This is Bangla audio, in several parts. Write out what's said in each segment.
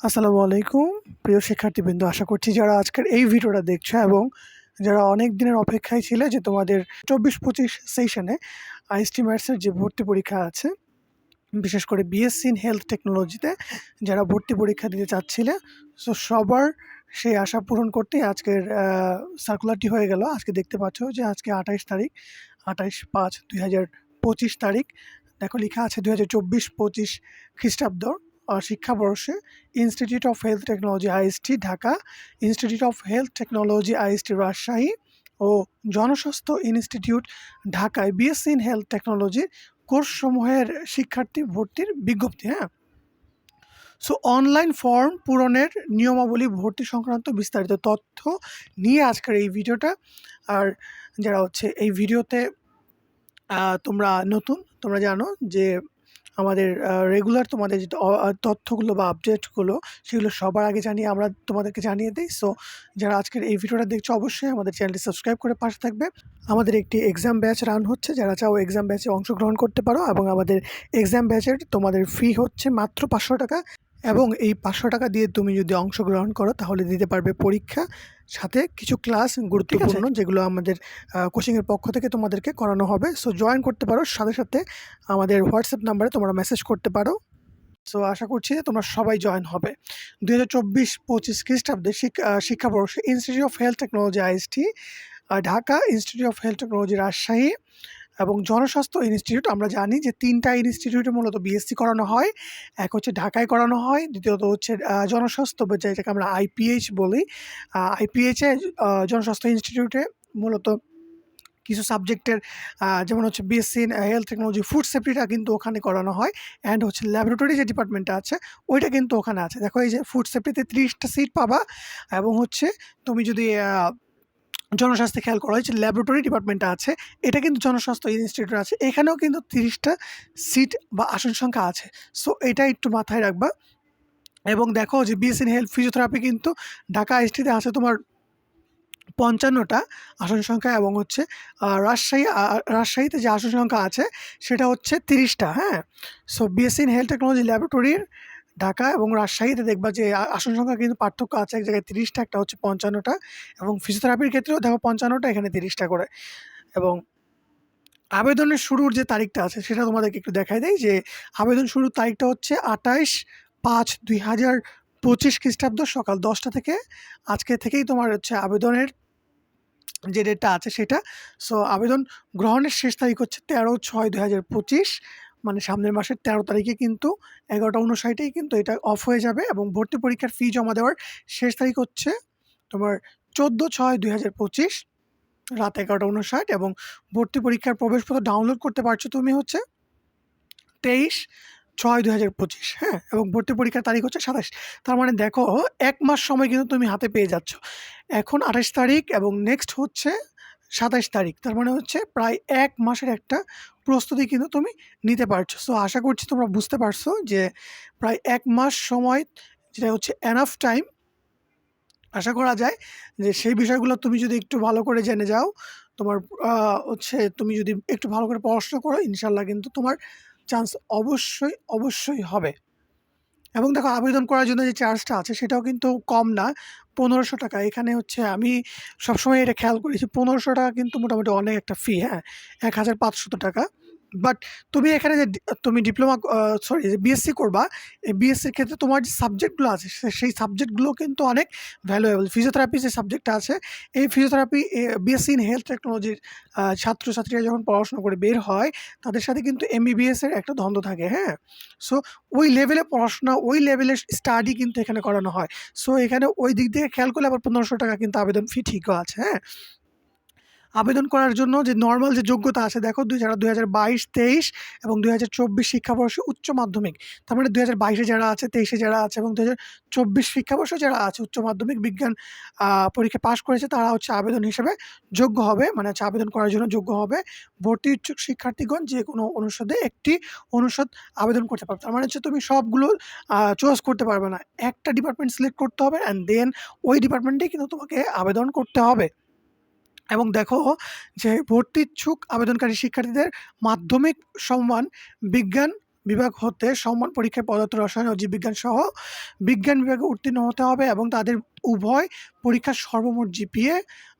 আসসালামু আলাইকুম। প্রিয় শিক্ষার্থীবৃন্দ আশা করছি যারা আজকের এই ভিডিওটা দেখছ এবং যারা অনেক দিনের অপেক্ষায় ছিলে যে তোমাদের চব্বিশ পঁচিশ সেশনে আইএসটি ম্যাথসের যে ভর্তি পরীক্ষা আছে বিশেষ করে বিএসসি ইন হেলথ টেকনোলজিতে যারা ভর্তি পরীক্ষা দিতে চাচ্ছিলে সো সবার সেই আশা পূরণ করতেই আজকের সার্কুলারটি হয়ে গেল। আজকে দেখতে পাচ্ছ যে আজকে আঠাইশ তারিখ আঠাইশ পাঁচ দুই হাজার পঁচিশ তারিখ। দেখো লেখা আছে দুই হাজার চব্বিশ পঁচিশ খ্রিস্টাব্দ। আহ, শিক্ষাবর্ষে institute of health technology IST Dhaka. Institute of health technology IST Rajshahi ও জনস্বাস্থ্য ইনস্টিটিউট ঢাকায় বিএসসি ইন হেলথ টেকনোলজির কোর্সসমূহের শিক্ষার্থী ভর্তির বিজ্ঞপ্তি হ্যাঁ? সো অনলাইন ফর্ম পূরণের নিয়মাবলী ভর্তি সংক্রান্ত বিস্তারিত তথ্য নিয়ে আজকের এই ভিডিওটা। আর যারা হচ্ছে এই ভিডিওতে তোমরা নতুন, তোমরা জানো যে আমাদের রেগুলার তোমাদের যে অ- তথ্যগুলো বা আপডেটগুলো সেগুলো সবার আগে জানিয়ে আমরা তোমাদেরকে জানিয়ে দিই। সো যারা আজকের এই ভিডিওটা দেখছ, অবশ্যই আমাদের চ্যানেলটি সাবস্ক্রাইব করে পাশে থাকবে। আমাদের একটি এক্সাম ব্যাচ রান হচ্ছে। যারা চাও এক্সাম ব্যাচে অংশগ্রহণ করতে পারো এবং আমাদের এক্সাম ব্যাচের তোমাদের ফি হচ্ছে মাত্র পাঁচশো টাকা। এবং এই পাঁচশো টাকা দিয়ে তুমি যদি অংশগ্রহণ করো, তাহলে দিতে পারবে পরীক্ষা। সাথে কিছু ক্লাস গুরুত্বপূর্ণ যেগুলো আমাদের কোচিংয়ের পক্ষ থেকে তোমাদেরকে করানো হবে। সো জয়েন করতে পারো। সাথে সাথে আমাদের হোয়াটসঅ্যাপ নাম্বারে তোমরা মেসেজ করতে পারো। সো আশা করছি যে তোমরা সবাই জয়েন হবে। দুই হাজার চব্বিশ পঁচিশ খ্রিস্টাব্দে শিক্ষা শিক্ষাবর্ষে institute of health technology IST Dhaka institute of health technology Rajshahi. এবং জনস্বাস্থ্য ইনস্টিটিউট আমরা জানি যে তিনটা ইনস্টিটিউটে মূলত বিএসসি করানো হয়। এক হচ্ছে ঢাকায় করানো হয়, দ্বিতীয়ত হচ্ছে জনস্বাস্থ্য যেটাকে আমরা আইপিএইচ বলি। আইপিএইচে জনস্বাস্থ্য ইনস্টিটিউটে মূলত কিছু সাবজেক্টের যেমন হচ্ছে বিএসসি হেলথ টেকনোলজি ফুড সেফটিটা কিন্তু ওখানে করানো হয় অ্যান্ড হচ্ছে ল্যাবরেটরি যে ডিপার্টমেন্টটা আছে, ওইটা কিন্তু ওখানে আছে। দেখো এই যে ফুড সেফটিতে ত্রিশটা সিট পাবা এবং হচ্ছে তুমি যদি জনস্বাস্থ্যে খেয়াল করা হয়েছে ল্যাবরেটরি ডিপার্টমেন্টটা আছে, এটা কিন্তু জনস্বাস্থ্য ইনস্টিটিউট আছে, এখানেও কিন্তু তিরিশটা সিট বা আসন সংখ্যা আছে। সো এটা একটু মাথায় রাখবা। এবং দেখো যে বিএসসি ইন হেলথ ফিজিওথেরাপি কিন্তু ঢাকা আইএসটিতে আছে তোমার পঞ্চান্নটা আসন সংখ্যা এবং হচ্ছে রাজশাহী রাজশাহীতে যে আসন সংখ্যা আছে, সেটা হচ্ছে তিরিশটা হ্যাঁ? So BSc in health technology ল্যাবরেটরির Dhaka এবং রাজশাহীতে দেখবা যে আসন সংখ্যা কিন্তু পার্থক্য আছে। এক জায়গায় তিরিশটা, একটা হচ্ছে পঞ্চান্নটা এবং ফিজিওথেরাপির ক্ষেত্রেও দেখো পঞ্চান্নটা, এখানে তিরিশটা করে। এবং আবেদনের শুরুর যে তারিখটা আছে, সেটা তোমাদেরকে একটু দেখাই দেয় যে, আবেদন শুরুর তারিখটা হচ্ছে আঠাইশ পাঁচ দুই হাজার পঁচিশ খ্রিস্টাব্দ সকাল দশটা থেকে। আজকে থেকেই তোমার হচ্ছে আবেদনের যে ডেটটা আছে সেটা। সো আবেদন গ্রহণের শেষ তারিখ হচ্ছে তেরো ছয় দুই হাজার পঁচিশ। মানে সামনের মাসের তেরো তারিখে কিন্তু এগারোটা উনষাটেই কিন্তু এটা অফ হয়ে যাবে এবং ভর্তি পরীক্ষার ফি জমা দেওয়ার শেষ তারিখ হচ্ছে তোমার চোদ্দ ছয় দুই হাজার পঁচিশ, রাত এগারোটা উনষাট এবং ভর্তি পরীক্ষার প্রবেশপত্র ডাউনলোড করতে পারছ তুমি হচ্ছে তেইশ ছয় দুই হাজার পঁচিশ হ্যাঁ? এবং ভর্তি পরীক্ষার তারিখ হচ্ছে সাতাশ। তার মানে দেখো, এক মাস সময় কিন্তু তুমি হাতে পেয়ে যাচ্ছ। এখন আঠাশ তারিখ এবং নেক্সট হচ্ছে সাতাশ তারিখ। তার মানে হচ্ছে প্রায় এক মাসের একটা প্রস্তুতি কিন্তু তুমি নিতে পারছ। সো আশা করছি তোমরা বুঝতে পারছ যে প্রায় এক মাস সময়, যেটা হচ্ছে এনাফ টাইম আশা করা যায় যে সেই বিষয়গুলো তুমি যদি একটু ভালো করে জেনে যাও, তোমার হচ্ছে তুমি যদি একটু ভালো করে পড়াশোনা করো, ইনশাল্লাহ কিন্তু তোমার চান্স অবশ্যই অবশ্যই হবে। এবং দেখো আবেদন করার জন্য যে চার্জটা আছে সেটাও কিন্তু কম না, পনেরোশো টাকা। এখানে হচ্ছে আমি সবসময় এটা খেয়াল করেছি, পনেরোশো টাকা কিন্তু মোটামুটি অনেক একটা ফি হ্যাঁ? এক হাজার পাঁচশত টাকা। বাট তুমি এখানে যে তুমি ডিপ্লোমা সরি যে বিএসসি করবা, এই বিএসসির ক্ষেত্রে তোমার যে সাবজেক্টগুলো আছে সেই সাবজেক্টগুলো কিন্তু অনেক ভ্যালুয়েবল ফিজিওথেরাপি যে সাবজেক্টটা আছে, এই ফিজিওথেরাপি বিএসসি ইন হেলথ টেকনোলজির ছাত্রছাত্রীরা যখন পড়াশোনা করে বের হয়, তাদের সাথে কিন্তু এমবিবিএস এর একটা দ্বন্দ্ব থাকে হ্যাঁ? সো ওই লেভেলে পড়াশোনা, ওই লেভেলের স্টাডি কিন্তু এখানে করানো হয়। সো এখানে ওই দিক থেকে খেয়াল করলে আবার পনেরোশো টাকা কিন্তু আবেদন ফি ঠিকও আছে হ্যাঁ? আবেদন করার জন্য যে নর্মাল যে যোগ্যতা আছে, দেখো দুই, যারা দুই হাজার বাইশ, তেইশ এবং দুই হাজার চব্বিশ শিক্ষাবর্ষে উচ্চ মাধ্যমিক। তার মানে দুই হাজার বাইশে যারা আছে, তেইশে যারা আছে এবং দুই হাজার চব্বিশ শিক্ষাবর্ষে যারা আছে, উচ্চ মাধ্যমিক বিজ্ঞান পরীক্ষা পাশ করেছে, তারা হচ্ছে আবেদন হিসেবে যোগ্য হবে। মানে হচ্ছে আবেদন করার জন্য যোগ্য হবে। ভর্তি ইচ্ছুক শিক্ষার্থীগণ যে কোনো অনুষদে একটি অনুষদ আবেদন করতে পারবে। তার মানে হচ্ছে তুমি সবগুলো চয়েস করতে পারবে না। একটা ডিপার্টমেন্ট সিলেক্ট করতে হবে অ্যান্ড দেন ওই ডিপার্টমেন্টে কিন্তু তোমাকে আবেদন করতে হবে। এবং দেখো যে ভর্তি ইচ্ছুক আবেদনকারী শিক্ষার্থীদের মাধ্যমিক সম্মান বিজ্ঞান বিভাগ হতে সম্মান পরীক্ষায় পদার্থ, রসায়ন ও জীববিজ্ঞান সহ বিজ্ঞান বিভাগে উত্তীর্ণ হতে হবে এবং তাদের উভয় পরীক্ষার সর্বমোট জিপিএ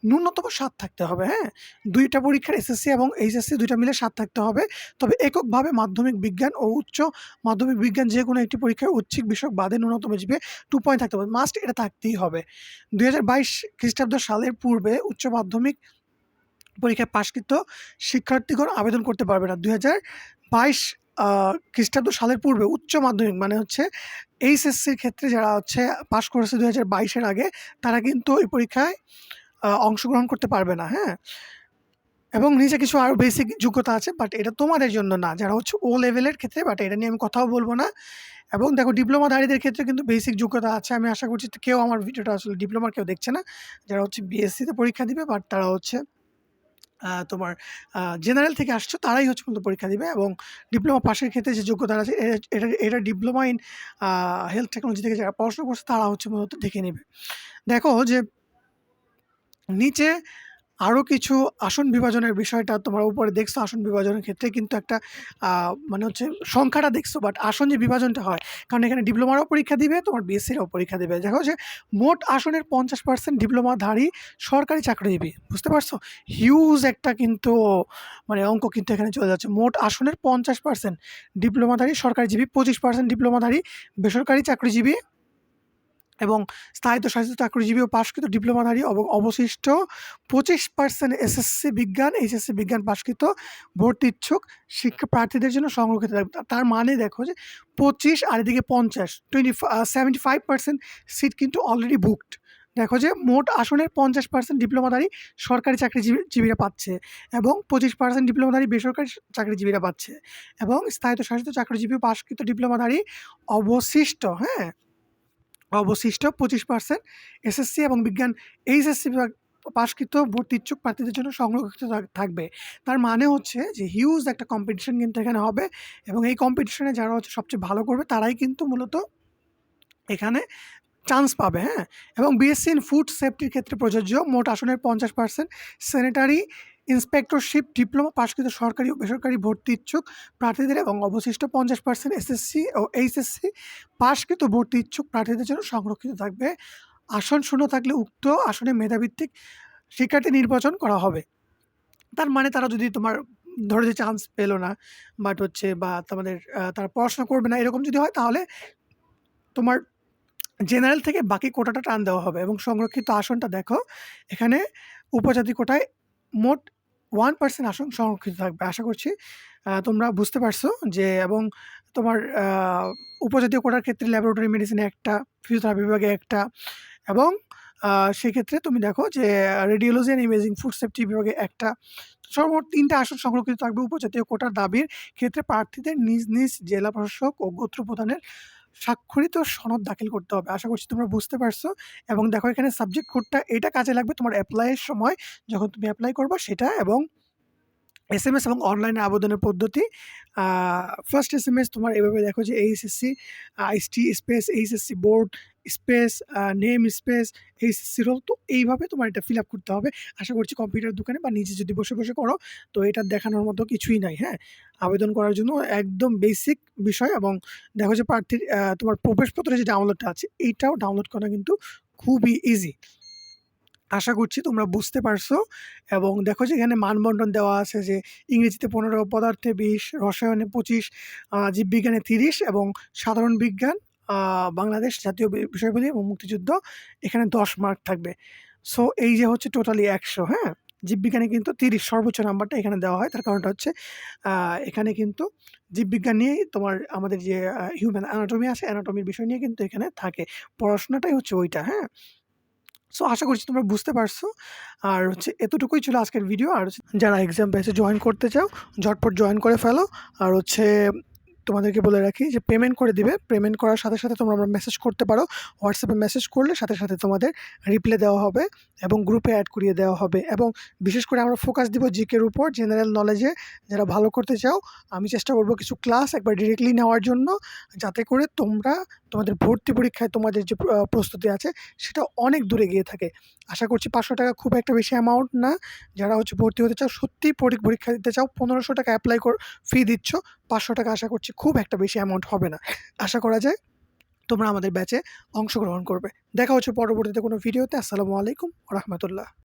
ন্যূনতম সাত থাকতে হবে হ্যাঁ? দুইটা পরীক্ষার এসএসসি এবং এইচএসসি দুইটা মিলে সাত থাকতে হবে। তবে এককভাবে মাধ্যমিক বিজ্ঞান ও উচ্চ মাধ্যমিক বিজ্ঞান যে কোনো একটি পরীক্ষায় ঐচ্ছিক বিষয়ক বাদে ন্যূনতম জিপিএ টু পয়েন্ট থাকতে হবে। মাস্ট এটা থাকতেই হবে। দুই হাজার বাইশ খ্রিস্টাব্দ সালের পূর্বে উচ্চ মাধ্যমিক পরীক্ষায় পাশকৃত শিক্ষার্থীগণ আবেদন করতে পারবে না। দুই হাজার বাইশ খ্রিস্টাব্দ সালের পূর্বে উচ্চ মাধ্যমিক মানে হচ্ছে এইচএসসির ক্ষেত্রে যারা হচ্ছে পাশ করেছে দু হাজার বাইশের আগে, তারা কিন্তু এই পরীক্ষায় অংশগ্রহণ করতে পারবে না হ্যাঁ? এবং নিচে কিছু আরও বেসিক যোগ্যতা আছে বাট এটা তোমাদের জন্য না। যারা হচ্ছে ও লেভেলের ক্ষেত্রে বাট এটা নিয়ে আমি কথাও বলব না। এবং দেখো ডিপ্লোমাধারীদের ক্ষেত্রে কিন্তু বেসিক যোগ্যতা আছে। আমি আশা করছি কেউ আমার ভিডিওটা আসলে ডিপ্লোমার কেউ দেখছে না। যারা হচ্ছে বিএসসিতে পরীক্ষা দিবে বাট তারা হচ্ছে তোমার জেনারেল থেকে আসছো তারাই হচ্ছে মূলত পরীক্ষা দিবে এবং ডিপ্লোমা পাশের ক্ষেত্রে যে যোগ্যতা আছে এটা এটা ডিপ্লোমা ইন হেলথ টেকনোলজি থেকে যারা পড়াশোনা করছে তারা হচ্ছে মূলত দেখে নেবে। দেখো যে নিচে আরও কিছু আসন বিভাজনের বিষয়টা তোমার উপরে দেখছ, আসন বিভাজনের ক্ষেত্রে কিন্তু একটা মানে হচ্ছে সংখ্যাটা দেখছ বাট আসন যে বিভাজনটা হয়, কারণ এখানে ডিপ্লোমারও পরীক্ষা দিবে, তোমার বিএসসিরাও পরীক্ষা দিবে। দেখো যে মোট আসনের পঞ্চাশ পার্সেন্ট ডিপ্লোমাধারী সরকারি চাকরিজীবী, বুঝতে পারছ? হিউজ একটা কিন্তু মানে অঙ্ক কিন্তু এখানে চলে যাচ্ছে। মোট আসনের পঞ্চাশ পার্সেন্ট ডিপ্লোমাধারী সরকারিজীবী, পঁচিশ পার্সেন্ট ডিপ্লোমাধারী বেসরকারি চাকরিজীবী এবং স্থায়িত্ব শাসিত চাকরিজীবী ও পাশকৃত ডিপ্লোমাধারী এবং অবশিষ্ট পঁচিশ পার্সেন্ট এসএসসি বিজ্ঞান এইচএসসি বিজ্ঞান পাশকৃত ভর্তি ইচ্ছুক শিক্ষা প্রার্থীদের জন্য সংরক্ষিত থাকবে। তার মানে দেখো যে পঁচিশ আর এদিকে পঞ্চাশ twenty seventy five percent seat কিন্তু অলরেডি বুকড দেখো যে মোট আসনের পঞ্চাশ পার্সেন্ট ডিপ্লোমাধারী সরকারি চাকরিজীবী জীবীরা পাচ্ছে এবং পঁচিশ পার্সেন্ট ডিপ্লোমাধারী বেসরকারি চাকরিজীবীরা পাচ্ছে এবং স্থায়িত্ব শাসিত চাকরিজীবী পাশকৃত ডিপ্লোমাধারী অবশিষ্ট হ্যাঁ? অবশিষ্ট পঁচিশ পার্সেন্ট এসএসসি এবং বিজ্ঞান এইচএসসি বিভাগ পাশকৃত ভর্তি ইচ্ছুক প্রার্থীদের জন্য সংরক্ষিত থাকবে। তার মানে হচ্ছে যে হিউজ একটা কম্পিটিশন কিন্তু এখানে হবে এবং এই কম্পিটিশনে যারা হচ্ছে সবচেয়ে ভালো করবে তারাই কিন্তু মূলত এখানে চান্স পাবে হ্যাঁ? এবং বিএসসি ইন ফুড সেফটির ক্ষেত্রে প্রযোজ্য মোট আসনের পঞ্চাশ পার্সেন্ট স্যানিটারি ইন্সপেক্টরশিপ ডিপ্লোমা পাশকৃত সরকারি ও বেসরকারি ভর্তি ইচ্ছুক প্রার্থীদের এবং অবশিষ্ট পঞ্চাশ পার্সেন্ট এসএসসি ও এইচএসসি পাশকৃত ভর্তি ইচ্ছুক প্রার্থীদের জন্য সংরক্ষিত থাকবে। আসন শূন্য থাকলে উক্ত আসনে মেধাভিত্তিক শিক্ষার্থী নির্বাচন করা হবে। তার মানে তারা যদি তোমার ধরে যে চান্স পেল না বাট হচ্ছে বা তোমাদের তারা পড়াশোনা করবে না, এরকম যদি হয় তাহলে তোমার জেনারেল থেকে বাকি কোটাটা টান দেওয়া হবে এবং সংরক্ষিত আসনটা দেখো। এখানে উপজাতি কোটায় মোট ওয়ান পার্সেন্ট আসন সংরক্ষিত থাকবে। আশা করছি তোমরা বুঝতে পারছ যে, এবং তোমার উপজাতীয় কোটার ক্ষেত্রে ল্যাবরেটরি মেডিসিনে একটা ফিজিওথেরাপি বিভাগে একটা, এবং সেক্ষেত্রে তুমি দেখো যে radiology and imaging food safety বিভাগে একটা সর্বমোট তিনটা আসন সংরক্ষিত থাকবে উপজাতীয় কোটার দাবির ক্ষেত্রে প্রার্থীদের নিজ নিজ জেলা প্রশাসক ও গোত্র প্রধানের স্বাক্ষরিত সনদ দাখিল করতে হবে। আশা করছি তোমরা বুঝতে পারছ। এবং দেখো এখানে সাবজেক্ট কোডটা এটা কাজে লাগবে তোমার অ্যাপ্লাইয়ের সময়। যখন তুমি অ্যাপ্লাই করবা সেটা এবং এস এম এস এবং অনলাইনে আবেদনের পদ্ধতি। ফার্স্ট এস এম এস তোমার এভাবে দেখো যে HSC IST space HSC board space name space HSC roll তো এইভাবে তোমার এটা ফিল আপ করতে হবে। আশা করছি কম্পিউটার দোকানে বা নিজে যদি বসে বসে করো, তো এটা দেখানোর মতো কিছুই নাই হ্যাঁ? আবেদন করার জন্য একদম বেসিক বিষয় এবং দেখো যে প্রার্থীর তোমার প্রবেশপত্রের যে ডাউনলোডটা আছে, এইটাও ডাউনলোড করা কিন্তু খুবই ইজি আশা করছি তোমরা বুঝতে পারছ। এবং দেখো যে এখানে মানবন্টন দেওয়া আছে যে ইংরেজিতে পনেরো পদার্থে বিশ, রসায়নে পঁচিশ জীববিজ্ঞানে তিরিশ এবং সাধারণ বিজ্ঞান বাংলাদেশ জাতীয় বিষয়গুলি এবং মুক্তিযুদ্ধ এখানে দশ মার্ক থাকবে। সো এই যে হচ্ছে টোটালি একশো হ্যাঁ? জীববিজ্ঞানে কিন্তু তিরিশ, সর্বোচ্চ নাম্বারটা এখানে দেওয়া হয়। তার কারণটা হচ্ছে এখানে কিন্তু জীববিজ্ঞান নিয়েই তোমার আমাদের যে হিউম্যান অ্যানাটমি আছে অ্যানাটমির বিষয় নিয়ে কিন্তু এখানে থাকে। পড়াশোনাটাই হচ্ছে ওইটা হ্যাঁ? সো আশা করছি তোমরা বুঝতে পারছ। আর হচ্ছে এতটুকুই ছিল আজকের ভিডিও আর যারা এক্সাম ব্যাচে জয়েন করতে চাও, ঝটপট জয়েন করে ফেলো। আর হচ্ছে তোমাদেরকে বলে রাখি যে পেমেন্ট করে দিবে। পেমেন্ট করার সাথে সাথে তোমরা আমরা মেসেজ করতে পারো। হোয়াটসঅ্যাপে মেসেজ করলে সাথে সাথে তোমাদের রিপ্লাই দেওয়া হবে এবং গ্রুপে অ্যাড করিয়ে দেওয়া হবে। এবং বিশেষ করে আমরা ফোকাস দিব জিকের উপর জেনারেল নলেজে যারা ভালো করতে চাও, আমি চেষ্টা করব কিছু ক্লাস একবার ডিরেক্টলি নেওয়ার জন্য, যাতে করে তোমরা তোমাদের ভর্তি পরীক্ষায় তোমাদের যে প্রস্তুতি আছে, সেটা অনেক দূরে গিয়ে থাকে। আশা করছি পাঁচশো টাকা খুব একটা বেশি অ্যামাউন্ট না। যারা হচ্ছে ভর্তি হতে চাও, সত্যিই পরীক্ষা দিতে চাও, পনেরোশো টাকা অ্যাপ্লাই কর ফি দিচ্ছ, পাঁচশো টাকা আশা করছি খুব একটা বেশি অ্যামাউন্ট হবে না। আশা করা যায় তোমরা আমাদের ব্যাচে অংশগ্রহণ করবে। দেখা হচ্ছে পরবর্তীতে কোনো ভিডিওতে আসসালামু আলাইকুম রহমতুল্লাহ।